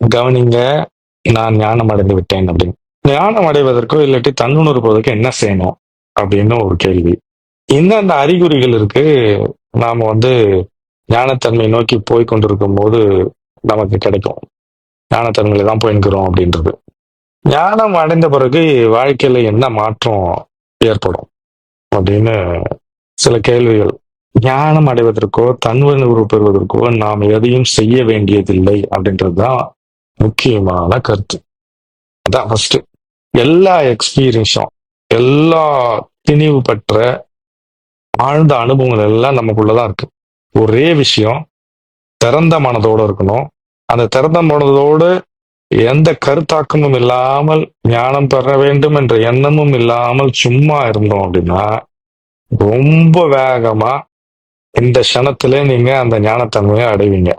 கவனிங்க நான் ஞானம் அடைந்து விட்டேன் அப்படின்னு. ஞானம் அடைவதற்கோ இல்லாட்டி தன்னுணர்வதற்கோ என்ன செய்யணும்? அப்படின்னு ஒரு கேள்வி. இந்தந்த அறிகுறிகள் இருக்கு. நாம வந்து ஞானத்தன்மை நோக்கி போய் கொண்டிருக்கும் போது நமக்கு கிடைக்கும். ஞானத்தன்மையில தான் போயிருக்கிறோம் அப்படின்றது. ஞானம் அடைந்த பிறகு வாழ்க்கையில என்ன மாற்றம் ஏற்படும்? அப்படின்னு சில கேள்விகள். ஞானம் அடைவதற்கோ தன்வனுறு பெறுவதற்கோ நாம் எதையும் செய்ய வேண்டியதில்லை அப்படின்றது தான் முக்கியமான கருத்து. அதான் ஃபர்ஸ்ட் எல்லா எக்ஸ்பீரியன்ஸும் எல்லா திணிவு பெற்ற ஆழ்ந்த அனுபவங்கள் எல்லாம் நமக்குள்ளதான் இருக்கு. ஒரே விஷயம் திறந்த மனதோடு இருக்கணும். அந்த திறந்த மனதோடு எந்த கருத்தாக்கமும் இல்லாமல் ஞானம் பெற வேண்டும் என்ற எண்ணமும் இல்லாமல் சும்மா இருந்தோம் அப்படின்னா ரொம்ப வேகமா இந்த க்ஷணத்திலே நீங்க அந்த ஞானத்தன்மையை அடைவீங்க.